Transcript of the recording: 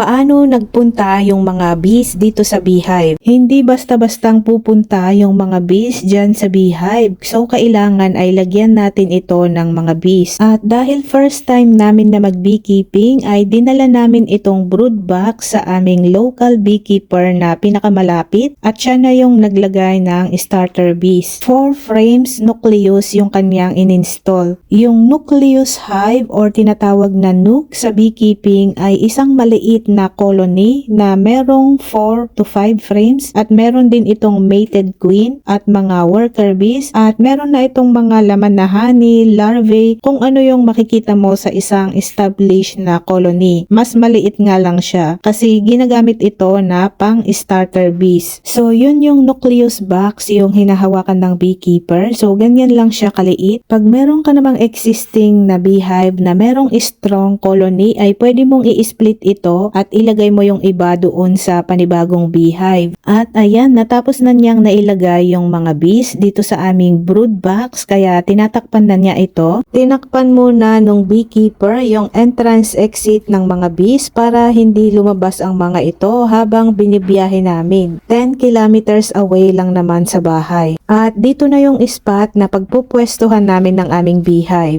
Paano nagpunta yung mga bees dito sa beehive? Hindi basta-bastang pupunta yung mga bees dyan sa beehive. So, kailangan ay lagyan natin ito ng mga bees. At dahil first time namin na mag-beekeeping, ay dinala namin itong brood box sa aming local beekeeper na pinakamalapit at siya na yung naglagay ng starter bees. Four frames nucleus yung kanyang in-install. Yung nucleus hive or tinatawag na nuke sa beekeeping ay isang maliit na colony na merong 4 to 5 frames at meron din itong mated queen at mga worker bees at meron na itong mga laman na honey, larvae, kung ano yung makikita mo sa isang established na colony. Mas maliit nga lang siya kasi ginagamit ito na pang starter bees. So yun yung nucleus box yung hinahawakan ng beekeeper. So ganyan lang siya kaliit. Pag meron ka namang existing na beehive na merong strong colony ay pwede mong i-split ito at ilagay mo yung iba doon sa panibagong beehive. At ayan, natapos na niyang nailagay yung mga bees dito sa aming brood box kaya tinatakpan na niya ito. Tinakpan muna nung beekeeper yung entrance exit ng mga bees para hindi lumabas ang mga ito habang binibiyahe namin. 10 kilometers away lang naman sa bahay. At dito na yung spot na pagpupwestuhan namin ng aming beehive.